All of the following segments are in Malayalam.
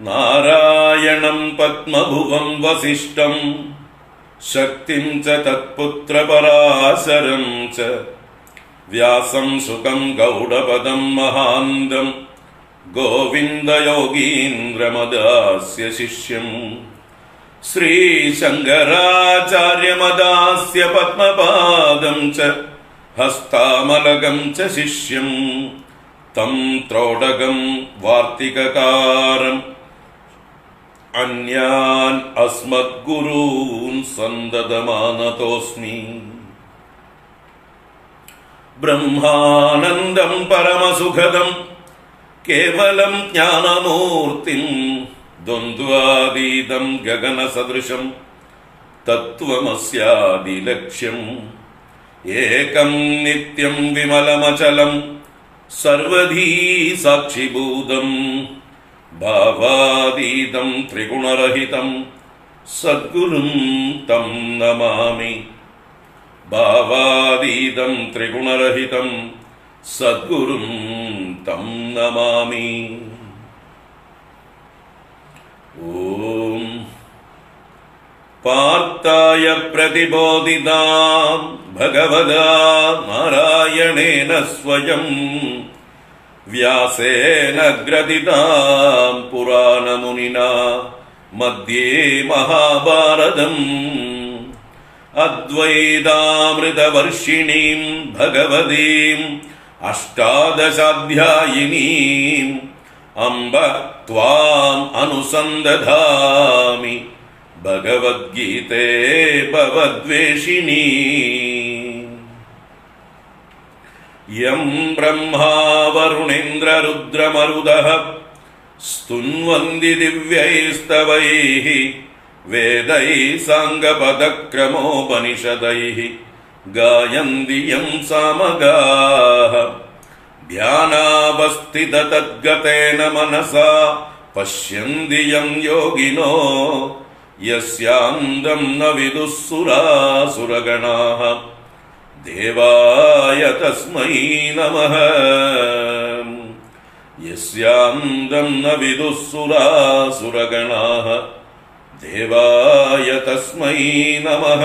നാരായണം പത്മഭുവം വസിഷ്ഠം ശക്തിം ച തത്പുത്രപരാശരം ച വ്യാസം സുഖം ഗൗഡപദം മഹാന്തം ഗോവിന്ദയോഗീന്ദ്രമദാസ്യ ശിഷ്യം ശ്രീശങ്കരാചാര്യമദാസ്യ പത്മപാദം ച ഹസ്താമലകം ച ശിഷ്യം തം ത്രോടകം വാർത്തികകാരം अन्यान् अस्मद्गुरून् परम ब्रह्मानन्दम् परमसुखदम् केवलम् ज्ञानमूर्तिम् द्वन्द्वादीतम् गगनसदृशम् तत्त्वमस्यादिलक्ष्यम् एकम् नित्यम् विमलमचलम् सर्वधी साक्षिभूतम् ഭാവാതീതം ത്രിഗുണരഹിതം സദ്ഗുരും തം നമാമി. ഭാവാതീതം ത്രിഗുണരഹിതം സദ്ഗുരും തം നമാമി. ഓം പാർത്ഥായ പ്രതിബോധിതാം ഭഗവതാ നാരായണേന സ്വയം व्यासेन ग्रथिताम् पुराणमुनिना मध्ये महाभारतम् अद्वैतामृतवर्षिणीम् भगवतीम् अष्टादशाध्यायिनीम् अम्ब त्वाम् अनुसन्दधामि भगवद्गीते भवद्वेषिणी यं ब्रह्मा वरुणेन्द्ररुद्रमरुदः स्तुन्वन्ति दिव्यैस्तवैः वेदैः साङ्गपदक्रमोपनिषदैः गायन्ति यं सामगाः ध्यानावस्थिततद्गतेन मनसा पश्यन्ति यं योगिनो यस्यान्दं न विदुः सुरासुरगणाः देवाय तस्मै नमः। यस्यान्दं न विदुःसुरासुरगणाः देवाय तस्मै नमः।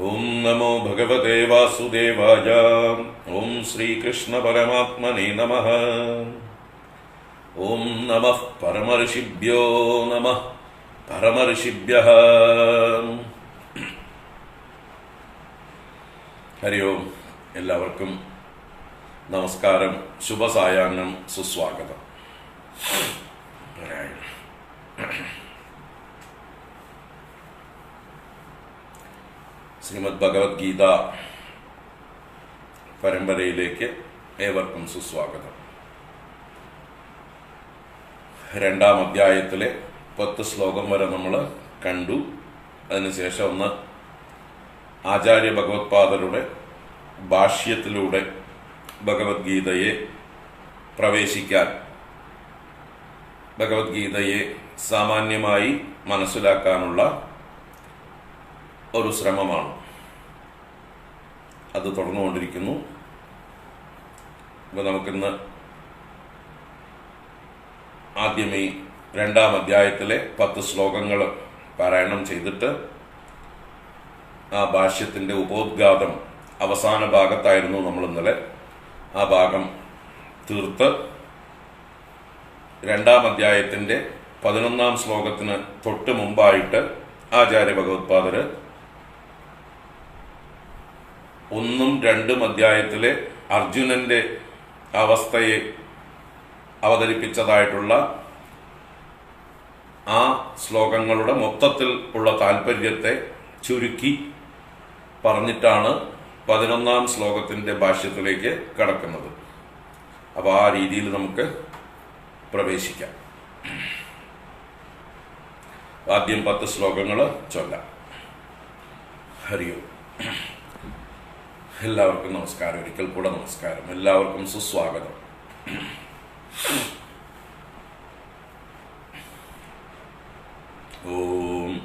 ॐ नमो भगवते वासुदेवाय। ॐ श्रीकृष्णपरमात्मने नमः। ॐ नम परमर्षिभ्यो नमः। പരമർഷിഭ്യ ഹരി ഓം എല്ലാവർക്കും നമസ്കാരം ശുഭസായാഹ്നം സുസ്വാഗതം. ശ്രീമദ് ഭഗവത്ഗീത പരമ്പരയിലേക്ക് ഏവർക്കും സുസ്വാഗതം. രണ്ടാം അധ്യായത്തിലെ പത്ത് ശ്ലോകം വരെ നമ്മൾ കണ്ടു. അതിനുശേഷം ഒന്ന് ആചാര്യ ഭഗവത്പാദരുടെ ഭാഷ്യത്തിലൂടെ ഭഗവത്ഗീതയെ പ്രവേശിക്കാൻ. ഭഗവത്ഗീതയെ സാമാന്യമായി മനസ്സിലാക്കാനുള്ള ഒരു ശ്രമമാണ്. അത് തുടർന്നുകൊണ്ടിരിക്കുന്നു. അപ്പോൾ നമുക്കിന്ന് ആദ്യം ഈ രണ്ടാം അധ്യായത്തിലെ പത്ത് ശ്ലോകങ്ങൾ പാരായണം ചെയ്തിട്ട് ആ ഭാഷ്യത്തിന്റെ ഉപോദ്ഘാതം അവസാന ഭാഗത്തായിരുന്നു നമ്മൾ ഇന്നലെ ആ ഭാഗം തീർത്ത് രണ്ടാം അധ്യായത്തിന്റെ പതിനൊന്നാം ശ്ലോകത്തിന് തൊട്ട് മുമ്പായിട്ട് ആചാര്യ ഭഗവത്പാദര് ഒന്നും രണ്ടും അധ്യായത്തിലെ അർജുനന്റെ അവസ്ഥയെ അവതരിപ്പിച്ചതായിട്ടുള്ള ആ ശ്ലോകങ്ങളുടെ മൊത്തത്തിൽ ഉള്ള താല്പര്യത്തെ ചുരുക്കി പറഞ്ഞിട്ടാണ് പതിനൊന്നാം ശ്ലോകത്തിന്റെ ഭാഷ്യത്തിലേക്ക് കടക്കുന്നത്. അപ്പോൾ ആ രീതിയിൽ നമുക്ക് പ്രവേശിക്കാം. ആദ്യം പത്ത് ശ്ലോകങ്ങൾ ചൊല്ലാം. ഹരിയോ എല്ലാവർക്കും നമസ്കാരം. ഒരിക്കൽ കൂടെ നമസ്കാരം. എല്ലാവർക്കും സുസ്വാഗതം. ओम।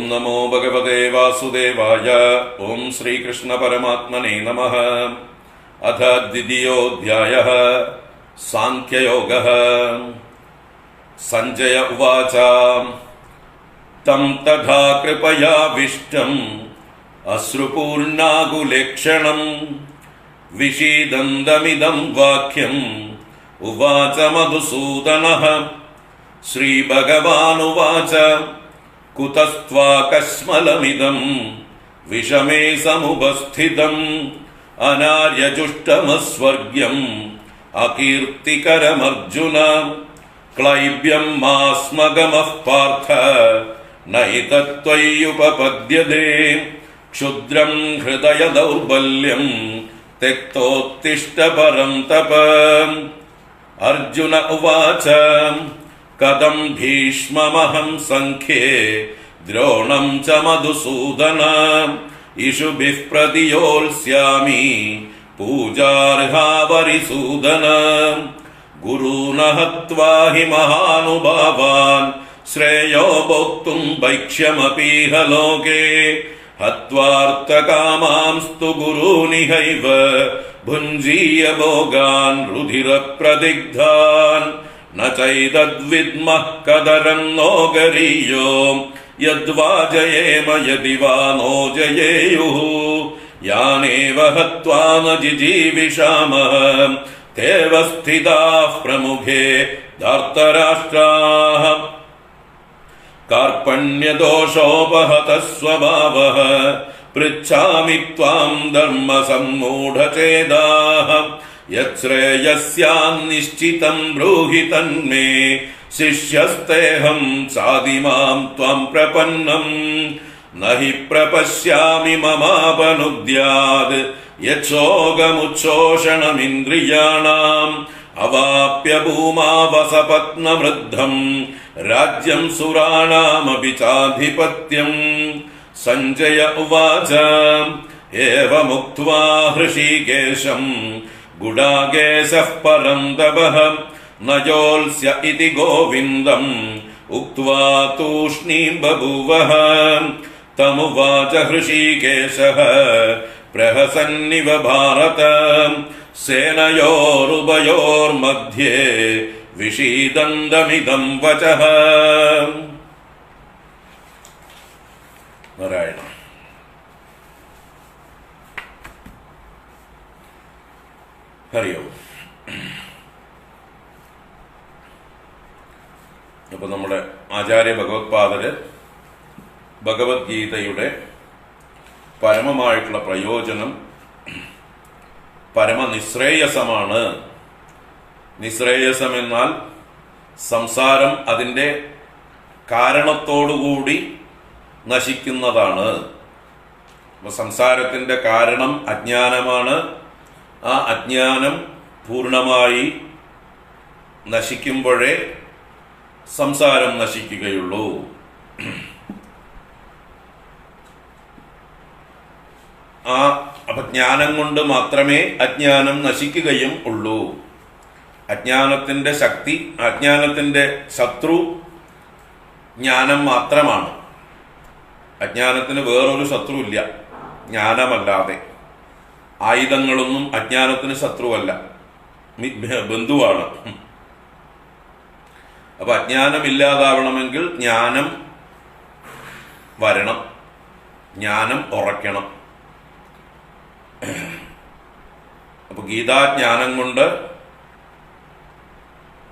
नमो भगवते वासुदेवाय। ॐ श्रीकृष्णपरमात्मने नमः। अथ द्वितय सांख्य योग संजय उवाच। तम तथा कृपयाविष्टम् अश्रुपूर्णाकुलेक्षणं विषीदन्दमिदं वाक्यम। उवाच मधुसूदन। श्री भगवानुवाच कुतस्त्वा कस्मलमिदं विषमे समुपस्थितम्, अनार्यजुष्टमस्वर्ग्यम्, अकीर्तिकरमर्जुन, क्लैब्यम् मास्मगमः पार्थ, न हि तत्त्वय्युपपद्यते क्षुद्रम् हृदय दौर्बल्यम् त्यक्तोत्तिष्ठ परम् तप। अर्जुन उवाच। कदम भीष्ममहं सङ्ख्ये द्रोणं च मधुसूदन। इषुभिः प्रतियोत्स्यामि पूजार्हावरिसूदन। गुरून् हत्वा हि महानुभावान् श्रेयो भोक्तुं वैक्ष्यमपीह लोके। हत्वार्थकामांस्तु गुरूनिहैव भुञ्जीय भोगान् रुधिरप्रदिग्धान्। न चैतद्विद्मः कदरम् नो गरीयो। यद्वा जयेम यदि वा नो जयेयुः। यानेव हत्वा न जिजीविषामः। ते स्थिताः प्रमुखे धार्तराष्ट्राः। कार्पण्यदोषोपहतः स्वभावः पृच्छामि त्वाम् धर्मसम्मूढचेदाः। యశ్రేయస్యాన్నిశ్చితం బ్రూహి తన్మే శిష్యస్తేహం సాదిమాం త్వం ప్రపన్నం నహి ప్రపశ్యామి మమాపనుద్యాద్ యక్షోగముచ్చోషణమింద్రియాణాం అవాప్య భూమావసపత్నవృద్ధం రాజ్యం సురాణామపి చాధిపత్యం సంజయ ఉవాచ ఏవముక్త్వా హృషీకేశం गुडागे सह परम दवः न जोल्स्य इति गोविन्दम् उक्त्वा तूष्णीम् बभूवः। तमुवाच हृषीकेशः प्रहसन्निव भारत। सेनयोरुभयोर्मध्ये विषीदन्दमिदम् वचः। नारायण। ഹരിയോ അപ്പൊ നമ്മുടെ ആചാര്യ ഭഗവത്പാദര് ഭഗവത്ഗീതയുടെ പരമമായിട്ടുള്ള പ്രയോജനം പരമനിശ്രേയസമാണ്. നിശ്രേയസം എന്നാൽ സംസാരം അതിന്റെ കാരണത്തോടുകൂടി നശിക്കുന്നതാണ്. സംസാരത്തിന്റെ കാരണം അജ്ഞാനമാണ്. ആ അജ്ഞാനം പൂർണമായി നശിക്കുമ്പോഴേ സംസാരം നശിക്കുകയുള്ളൂ. ആ അപ്പൊ ജ്ഞാനം കൊണ്ട് മാത്രമേ അജ്ഞാനം നശിക്കുകയും ഉള്ളൂ. അജ്ഞാനത്തിന്റെ ശക്തി അജ്ഞാനത്തിന്റെ ശത്രു ജ്ഞാനം മാത്രമാണ്. അജ്ഞാനത്തിന് വേറൊരു ശത്രു ഇല്ല ജ്ഞാനമല്ലാതെ. ആയുധങ്ങളൊന്നും അജ്ഞാനത്തിന് ശത്രുവല്ല. ബന്ധുവാണ്. അപ്പൊ അജ്ഞാനം ഇല്ലാതാവണമെങ്കിൽ ജ്ഞാനം വരണം. ജ്ഞാനം ഉറയ്ക്കണം. അപ്പൊ ഗീതാജ്ഞാനം കൊണ്ട്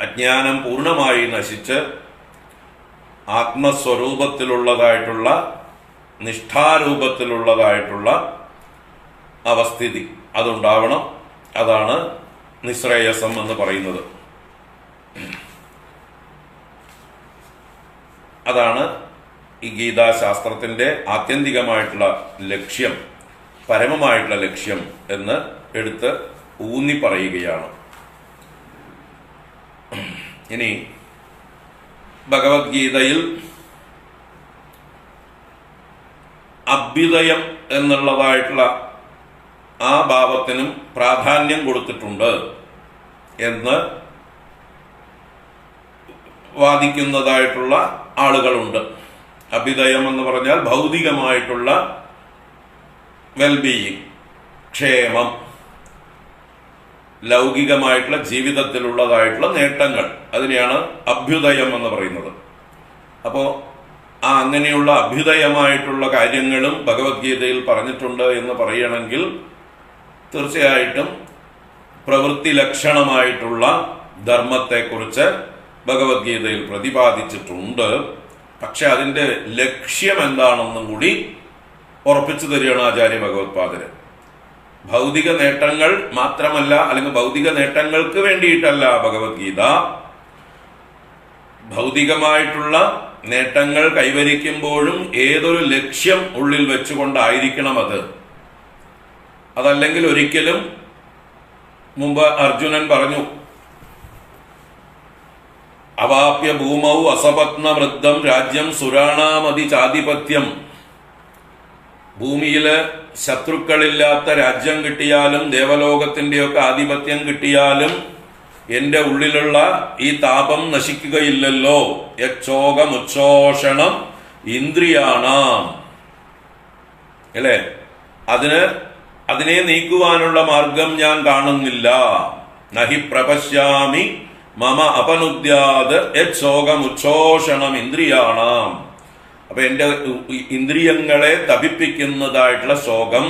അജ്ഞാനം പൂർണമായി നശിച്ച് ആത്മസ്വരൂപത്തിലുള്ളതായിട്ടുള്ള നിഷ്ഠാരൂപത്തിലുള്ളതായിട്ടുള്ള അവസ്ഥിതി. അതുണ്ടാവണം. അതാണ് നിശ്രേയസം എന്ന് പറയുന്നത്. അതാണ് ഈ ഗീതാശാസ്ത്രത്തിന്റെ ആത്യന്തികമായിട്ടുള്ള ലക്ഷ്യം പരമമായിട്ടുള്ള ലക്ഷ്യം എന്ന് എടുത്ത് ഊന്നി പറയുകയാണ്. ഇനി ഭഗവത്ഗീതയിൽ അഭ്യുദയം എന്നുള്ളതായിട്ടുള്ള ആ ഭാവത്തിനും പ്രാധാന്യം കൊടുത്തിട്ടുണ്ട് എന്ന് വാദിക്കുന്നതായിട്ടുള്ള ആളുകളുണ്ട്. അഭിദയം എന്ന് പറഞ്ഞാൽ ഭൗതികമായിട്ടുള്ള വെൽബീയിങ് ക്ഷേമം ലൗകികമായിട്ടുള്ള ജീവിതത്തിലുള്ളതായിട്ടുള്ള നേട്ടങ്ങൾ. അതിനെയാണ് അഭ്യുദയം എന്ന് പറയുന്നത്. അപ്പോൾ ആ അങ്ങനെയുള്ള അഭ്യുദയമായിട്ടുള്ള കാര്യങ്ങളും ഭഗവത്ഗീതയിൽ പറഞ്ഞിട്ടുണ്ട് എന്ന് പറയണമെങ്കിൽ തീർച്ചയായിട്ടും പ്രവൃത്തി ലക്ഷണമായിട്ടുള്ള ധർമ്മത്തെക്കുറിച്ച് ഭഗവത്ഗീതയിൽ പ്രതിപാദിച്ചിട്ടുണ്ട്. പക്ഷെ അതിന്റെ ലക്ഷ്യം എന്താണെന്നും കൂടി ഉറപ്പിച്ചു തരികയാണ് ആചാര്യ ഭഗവത്പാദര്. ഭൗതിക നേട്ടങ്ങൾ മാത്രമല്ല അല്ലെങ്കിൽ ഭൗതിക നേട്ടങ്ങൾക്ക് വേണ്ടിയിട്ടല്ല ഭഗവത്ഗീത. ഭൗതികമായിട്ടുള്ള നേട്ടങ്ങൾ കൈവരിക്കുമ്പോഴും ഏതൊരു ലക്ഷ്യം ഉള്ളിൽ വെച്ചുകൊണ്ടായിരിക്കണം അത്. അതല്ലെങ്കിൽ ഒരിക്കലും മുമ്പ് അർജുനൻ പറഞ്ഞു അവാപ്യ ഭൂമൗ അസപത്ന വൃദ്ധം രാജ്യം സുരാണാമതി ചാധിപത്യം. ഭൂമിയിൽ ശത്രുക്കളില്ലാത്ത രാജ്യം കിട്ടിയാലും ദേവലോകത്തിന്റെയൊക്കെ ആധിപത്യം കിട്ടിയാലും എന്റെ ഉള്ളിലുള്ള ഈ താപം നശിക്കുകയില്ലല്ലോ. യക്ഷോകമുച്ഛോഷണം ഇന്ദ്രിയാണാം. അല്ലേ? അതിന് അതിനെ നീക്കുവാനുള്ള മാർഗം ഞാൻ കാണുന്നില്ല. നഹി പ്രപശ്യാമി മമ അപനുദ്യാത് യക്ഷോകമുച്ഛോഷണം ഇന്ദ്രിയാണാം. അപ്പൊ എന്റെ ഇന്ദ്രിയങ്ങളെ തപിപ്പിക്കുന്നതായിട്ടുള്ള ശോകം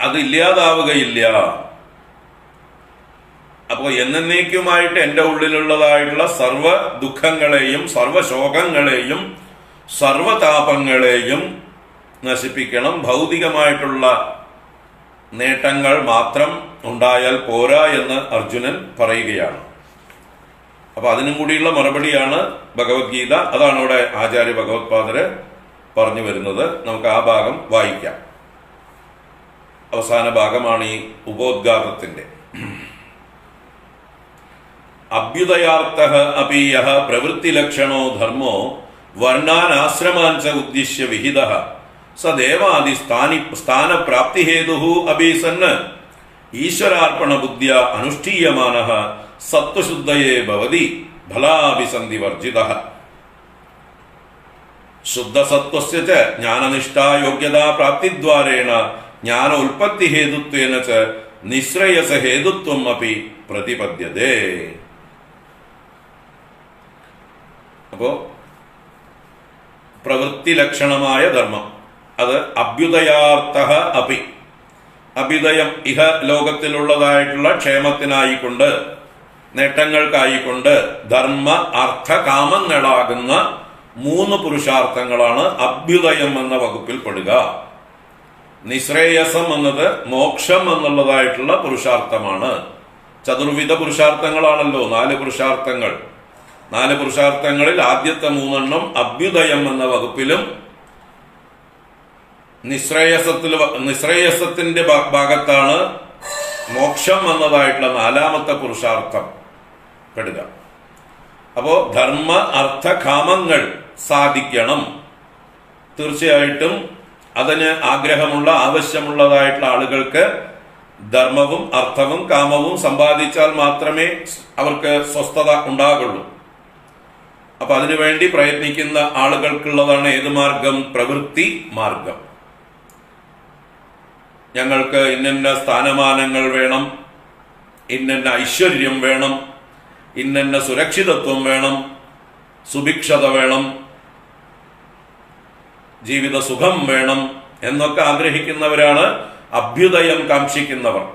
അത് ഇല്ലാതാവുകയില്ല. അപ്പോൾ എന്നേക്കുമായിട്ട് എന്റെ ഉള്ളിലുള്ളതായിട്ടുള്ള സർവ ദുഃഖങ്ങളെയും സർവശോകങ്ങളെയും സർവതാപങ്ങളെയും നശിപ്പിക്കണം. ഭൗതികമായിട്ടുള്ള നേട്ടങ്ങൾ മാത്രം ഉണ്ടായാൽ പോരാ എന്ന് അർജുനൻ പറയുകയാണ്. അപ്പൊ അതിനും കൂടിയുള്ള മറുപടിയാണ് ഭഗവത്ഗീത. അതാണ് ഇവിടെ ആചാര്യ ഭഗവത്പാദര് പറഞ്ഞു വരുന്നത്. നമുക്ക് ആ ഭാഗം വായിക്കാം. അവസാന ഭാഗമാണ് ഈ ഉപോദ്ഘാതത്തിന്റെ അഭ്യുദയാർത്ഥ അപി യഹ പ്രവൃത്തിലക്ഷണോ ധർമ്മോ വർണാൻ ആശ്രമാൻ ച ഉദ്ദിശ്യ വിഹിത. സ ദേവാദി സ്ഥാനി സ്ഥാനപ്രാപ്തിഹേതു അപി സന്ന് ഈശ്വരാർപ്പണ ബുദ്ധ്യ അനുഷ്ഠീയമാന സത്വശുദ്ധയേ ഭവതി ഫലാഭിസന്ധി വർജിത ശുദ്ധസത്വസ്യ ച യോഗ്യതാ പ്രാപ്തിദ്വാരേണ ജ്ഞാന ഉൽപ്പത്തി ഹേതുത്വേന ച നിശ്രേയസ ഹേതുത്വം അപ്പി പ്രതിപദ്യതേ. അപ്പോ പ്രവൃത്തി ലക്ഷണമായ ധർമ്മം. അത് അഭ്യുദയാർത്ഥ അപി അഭ്യുദയം ഇഹ ലോകത്തിലുള്ളതായിട്ടുള്ള ക്ഷേമത്തിനായിക്കൊണ്ട് നേട്ടങ്ങൾക്കായിക്കൊണ്ട് ധർമ്മ അർത്ഥ കാമങ്ങളാകുന്ന മൂന്ന് പുരുഷാർത്ഥങ്ങളാണ് അഭ്യുദയം എന്ന വകുപ്പിൽ പെടുക. നിശ്രേയസം എന്നത് മോക്ഷം എന്നുള്ളതായിട്ടുള്ള പുരുഷാർത്ഥമാണ്. ചതുർവിധ പുരുഷാർത്ഥങ്ങളാണല്ലോ നാല് പുരുഷാർത്ഥങ്ങൾ. നാല് പുരുഷാർത്ഥങ്ങളിൽ ആദ്യത്തെ മൂന്നെണ്ണം അഭ്യുദയം എന്ന വകുപ്പിലും നിശ്രേയസത്തിൽ നിശ്രേയസത്തിന്റെ ഭാഗത്താണ് മോക്ഷം എന്നതായിട്ടുള്ള നാലാമത്തെ പുരുഷാർത്ഥം പെടുക. അപ്പോ ധർമ്മ അർത്ഥ കാമങ്ങൾ സാധിക്കണം. തീർച്ചയായിട്ടും അതിന് ആഗ്രഹമുള്ള ആവശ്യമുള്ളതായിട്ടുള്ള ആളുകൾക്ക് ധർമ്മവും അർത്ഥവും കാമവും സമ്പാദിച്ചാൽ മാത്രമേ അവർക്ക് സ്വസ്ഥത ഉണ്ടാകുള്ളൂ. അപ്പൊ അതിനുവേണ്ടി പ്രയത്നിക്കുന്ന ആളുകൾക്കുള്ളതാണ് ഏത് മാർഗം? പ്രവൃത്തി മാർഗം. ഞങ്ങൾക്ക് ഇന്നന്ന സ്ഥാനമാനങ്ങൾ വേണം ഇന്നന്ന ഐശ്വര്യം വേണം ഇന്നന്ന സുരക്ഷിതത്വം വേണം സുഭിക്ഷത വേണം ജീവിത സുഖം വേണം എന്നൊക്കെ ആഗ്രഹിക്കുന്നവരാണ് അഭ്യുദയം കാക്ഷിക്കുന്നവർ.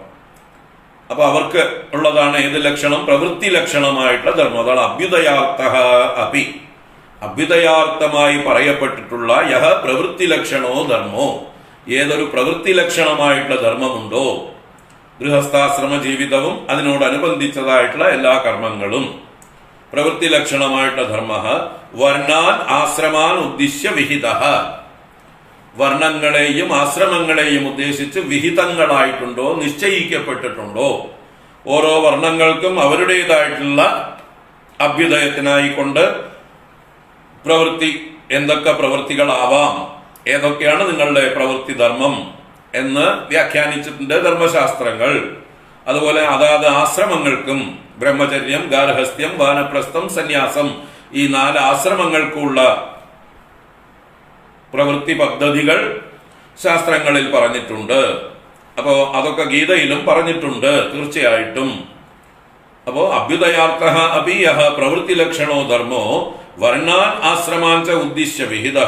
അപ്പൊ അവർക്ക് ഉള്ളതാണ് ഏത് ലക്ഷണം? പ്രവൃത്തി ലക്ഷണമായിട്ടുള്ള ധർമ്മം. അതാണ് അഭ്യുദയാർത്ഥ അപി. അഭ്യുദയാർത്ഥമായി പറയപ്പെട്ടിട്ടുള്ള യഹ പ്രവൃത്തി ലക്ഷണോ ധർമ്മോ. ഏതൊരു പ്രവൃത്തി ലക്ഷണമായിട്ടുള്ള ധർമ്മമുണ്ടോ? ഗൃഹസ്ഥാശ്രമ ജീവിതവും അതിനോടനുബന്ധിച്ചതായിട്ടുള്ള എല്ലാ കർമ്മങ്ങളും. പ്രവൃത്തി ലക്ഷണമായിട്ടുള്ള ധർമ്മ വർണാൻ ആശ്രമാൻ ഉദ്ദിശ്യ വിഹിത. വർണങ്ങളെയും ആശ്രമങ്ങളെയും ഉദ്ദേശിച്ച് വിഹിതങ്ങളായിട്ടുണ്ടോ നിശ്ചയിക്കപ്പെട്ടിട്ടുണ്ടോ? ഓരോ വർണങ്ങൾക്കും അവരുടേതായിട്ടുള്ള അഭ്യുദയത്തിനായിക്കൊണ്ട് പ്രവൃത്തി എന്തൊക്കെ പ്രവൃത്തികളാവാം. ഏതൊക്കെയാണ് നിങ്ങളുടെ പ്രവൃത്തി ധർമ്മം എന്ന് വ്യാഖ്യാനിച്ചിട്ടുണ്ട് ധർമ്മശാസ്ത്രങ്ങൾ. അതുപോലെ അതാത് ആശ്രമങ്ങൾക്കും ബ്രഹ്മചര്യം ഗാർഹസ്ഥ്യം വാനപ്രസ്ഥം സന്യാസം ഈ നാല് ആശ്രമങ്ങൾക്കുള്ള പ്രവൃത്തി പദ്ധതികൾ ശാസ്ത്രങ്ങളിൽ പറഞ്ഞിട്ടുണ്ട്. അപ്പോ അതൊക്കെ ഗീതയിലും പറഞ്ഞിട്ടുണ്ട് തീർച്ചയായിട്ടും. അപ്പോ അഭ്യുദയാർത്ഥ അഭിയഹ പ്രവൃത്തി ലക്ഷണോ ധർമ്മോ വർണാൻ ആശ്രമാഞ്ച ഉദ്ദിശ്യ വിഹിത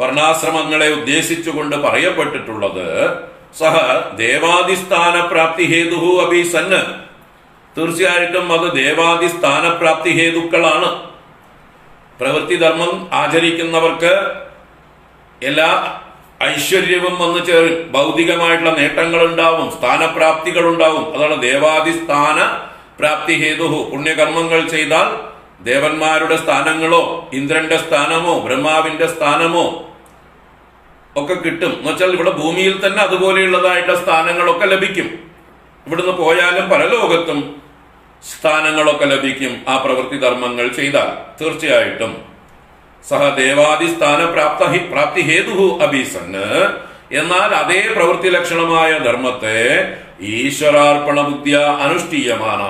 വർണാശ്രമങ്ങളെ ഉദ്ദേശിച്ചുകൊണ്ട് പറയപ്പെട്ടിട്ടുള്ളത് സഹ ദേവാദിസ്ഥാന പ്രാപ്തി ഹേതു അഭി സന്ന്. തീർച്ചയായിട്ടും അത് ദേവാദിസ്ഥാന പ്രാപ്തി ഹേതുക്കളാണ്. പ്രവൃത്തി ധർമ്മം ആചരിക്കുന്നവർക്ക് എല്ലാ ഐശ്വര്യവും വന്നു ചേരും. ഭൗതികമായിട്ടുള്ള നേട്ടങ്ങൾ ഉണ്ടാവും സ്ഥാനപ്രാപ്തികൾ ഉണ്ടാവും അതാണ് ദേവാദിസ്ഥാന പ്രാപ്തി ഹേതു പുണ്യകർമ്മങ്ങൾ ചെയ്താൽ ദേവന്മാരുടെ സ്ഥാനങ്ങളോ ഇന്ദ്രന്റെ സ്ഥാനമോ ബ്രഹ്മാവിന്റെ സ്ഥാനമോ ഒക്കെ കിട്ടും. എന്ന് വെച്ചാൽ ഇവിടെ ഭൂമിയിൽ തന്നെ അതുപോലെയുള്ളതായിട്ട് സ്ഥാനങ്ങളൊക്കെ ലഭിക്കും. ഇവിടുന്ന് പോയാലും പരലോകത്തും സ്ഥാനങ്ങളൊക്കെ ലഭിക്കും ആ പ്രവൃത്തി ധർമ്മങ്ങൾ ചെയ്താൽ തീർച്ചയായിട്ടും. സഹ ദേവാദി സ്ഥാന പ്രാപ്ത പ്രാപ്തി ഹേതു അഭീസന്. എന്നാൽ അതേ പ്രവൃത്തി ലക്ഷണമായ ധർമ്മത്തെ ഈശ്വരാർപ്പണ ബുദ്ധിയ അനുഷ്ഠീയമാന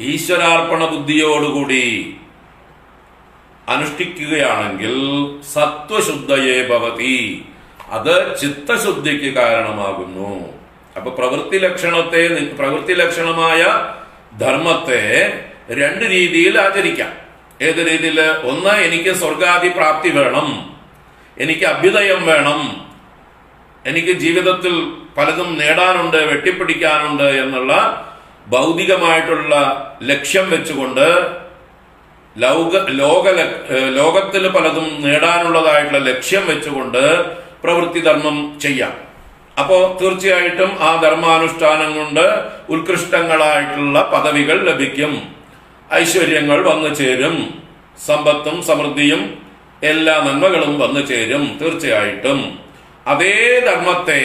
ഈശ്വരാർപ്പണ ബുദ്ധിയോടുകൂടി അനുഷ്ഠിക്കുകയാണെങ്കിൽ സത്വശുദ്ധയെ ഭവതി. അത് ചിത്തശുദ്ധിക്ക് കാരണമാകുന്നു. അപ്പൊ പ്രവൃത്തി ലക്ഷണത്തെ പ്രവൃത്തി ലക്ഷണമായ ധർമ്മത്തെ രണ്ട് രീതിയിൽ ആചരിക്കാം. ഏത് രീതിയിൽ? ഒന്ന് എനിക്ക് സ്വർഗാദി പ്രാപ്തി വേണം. എനിക്ക് അഭ്യുദയം വേണം. എനിക്ക് ജീവിതത്തിൽ പലതും നേടാനുണ്ട് വെട്ടിപ്പിടിക്കാനുണ്ട് എന്നുള്ള ഭൗതികമായിട്ടുള്ള ലക്ഷ്യം വെച്ചുകൊണ്ട് ലൗക ലോക ലോകത്തിൽ പലതും നേടാനുള്ളതായിട്ടുള്ള ലക്ഷ്യം വെച്ചുകൊണ്ട് പ്രവൃത്തി ധർമ്മം ചെയ്യാം. അപ്പോൾ തീർച്ചയായിട്ടും ആ ധർമാനുഷ്ഠാനം കൊണ്ട് ഉത്കൃഷ്ടങ്ങളായിട്ടുള്ള പദവികൾ ലഭിക്കും. ഐശ്വര്യങ്ങൾ വന്നു ചേരും. സമ്പത്തും സമൃദ്ധിയും എല്ലാ നന്മകളും വന്നു ചേരും തീർച്ചയായിട്ടും. അതേ ധർമ്മത്തെ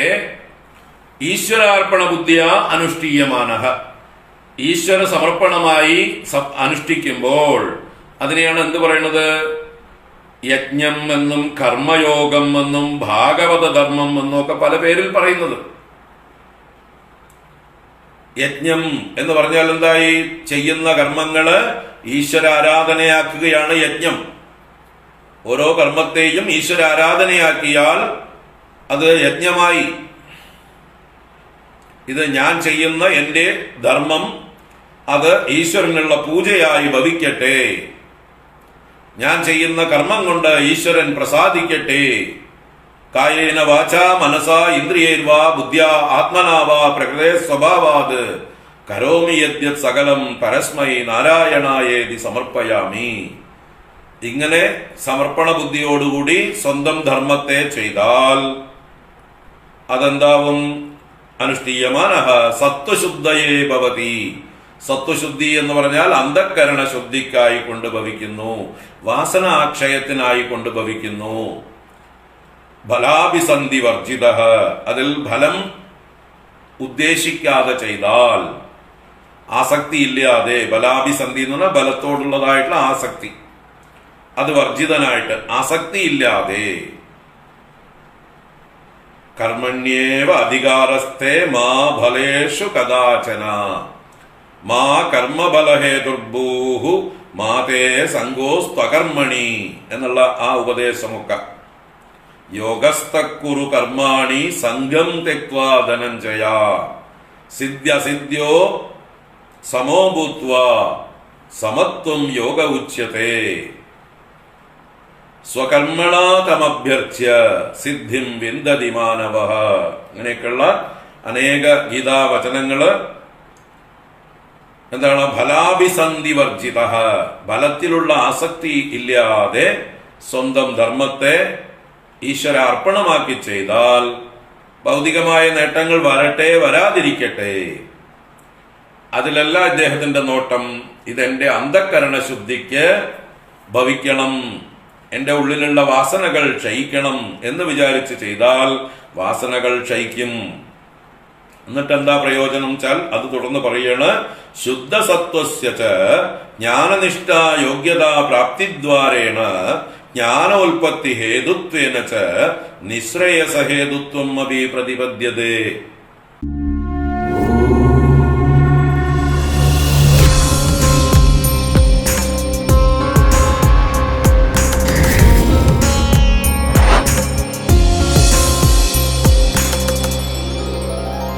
ഈശ്വരാർപ്പണ ബുദ്ധിയ അനുഷ്ഠീയമാനഹ. ഈശ്വര സമർപ്പണമായി അനുഷ്ഠിക്കുമ്പോൾ അതിനെയാണ് എന്ത് പറയുന്നത്? യജ്ഞം എന്നും കർമ്മയോഗം എന്നും ഭാഗവത ധർമ്മം എന്നും ഒക്കെ പല പേരിൽ പറയുന്നത്. യജ്ഞം എന്ന് പറഞ്ഞാൽ എന്തായി? ചെയ്യുന്ന കർമ്മങ്ങൾ ഈശ്വര ആരാധനയാക്കുകയാണ് യജ്ഞം. ഓരോ കർമ്മത്തെയും ഈശ്വര ആരാധനയാക്കിയാൽ അത് യജ്ഞമായി. ഇത് ഞാൻ ചെയ്യുന്ന എന്റെ ധർമ്മം അത് ഈശ്വരനുള്ള പൂജയായി ഭവിക്കട്ടെ. ഞാൻ ചെയ്യുന്ന കർമ്മം കൊണ്ട് ഈശ്വരൻ പ്രസാദിക്കട്ടെ. കായേന വാച മനസ ഇന്ദ്രിയേർവാ ബുദ്ധ്യ ആത്മനാവാ പ്രകൃതേ സ്വഭാവാത്. കരോമി യദ്യത് സകലം പരസ്മൈ നാരായണായേതി സമർപ്പയാമി. ഇങ്ങനെ സമർപ്പണ ബുദ്ധിയോടുകൂടി സ്വന്തം ധർമ്മത്തെ ചെയ്താൽ അതെന്താവും? അനുഷ്ഠീയമാനഹ സത്വശുദ്ധയേ ഭവതി. സത്വശുദ്ധി എന്ന് പറഞ്ഞാൽ അന്ധക്കരണ ശുദ്ധിക്കായി കൊണ്ട് ഭവിക്കുന്നു വാസന ആക്ഷയത്തിനായി കൊണ്ട് ഭവിക്കുന്നു ഫലാഭിസന്ധി വർജിത. അതിൽ ഫലം ഉദ്ദേശിക്കാതെ ചെയ്താൽ ആസക്തി ഇല്ലാതെ ബലാഭിസന്ധി എന്ന് പറഞ്ഞാൽ ബലത്തോടുള്ളതായിട്ടുള്ള ആസക്തി. അത് വർജിതനായിട്ട് ആസക്തി ഇല്ലാതെ കർമ്മണ്യേവ അധികാരസ്ഥേ മാ ഫലേഷു കഥാചന. മാ കർമ്മബലഹേതുർഭൂഹു മാതേ സംഘോസ്തകർമ്മണി എന്നുള്ള ആ ഉപദേശമൊക്കെ. യോഗസ്ഥക്കുറു കർമാണി സംഘം തെക്വാ ധനഞ്ജയ. സിദ്ധ്യസിദ്ധ്യോ സമോ ഭൂത്വ സമത്വം യോഗ ഉച്യത്തെ. സ്വകർമ്മണാതമഭ്യർച്ച സിദ്ധിം വിന്ദതി മാനവ. അങ്ങനെയൊക്കെയുള്ള അനേക ഗീതാവചനങ്ങൾ എന്താണ്? ഫലാഭിസന്ധി വർജിത. ഫലത്തിലുള്ള ആസക്തി ഇല്ലാതെ സ്വന്തം ധർമ്മത്തെ ഈശ്വര അർപ്പണമാക്കി ചെയ്താൽ ഭൗതികമായ നേട്ടങ്ങൾ വരട്ടെ വരാതിരിക്കട്ടെ. അതിലല്ല അദ്ദേഹത്തിന്റെ നോട്ടം. ഇതെന്റെ അന്ധക്കരണ ശുദ്ധിക്ക് ഭവിക്കണം. എന്റെ ഉള്ളിലുള്ള വാസനകൾ ക്ഷയിക്കണം എന്ന് വിചാരിച്ച് ചെയ്താൽ വാസനകൾ ക്ഷയിക്കും. എന്നിട്ട് എന്താ പ്രയോജനം വെച്ചാൽ അത് തുടർന്ന് പറയാണ് ശുദ്ധസത്വസ്യ ജ്ഞാനനിഷ്ഠ യോഗ്യത പ്രാപ്തിദ്വാരേണ ജ്ഞാനോൽപത്തി ഹേതുത്വേന ച നിശ്രേയസ ഹേതുത്വം അഭി പ്രതിപദ്യതേ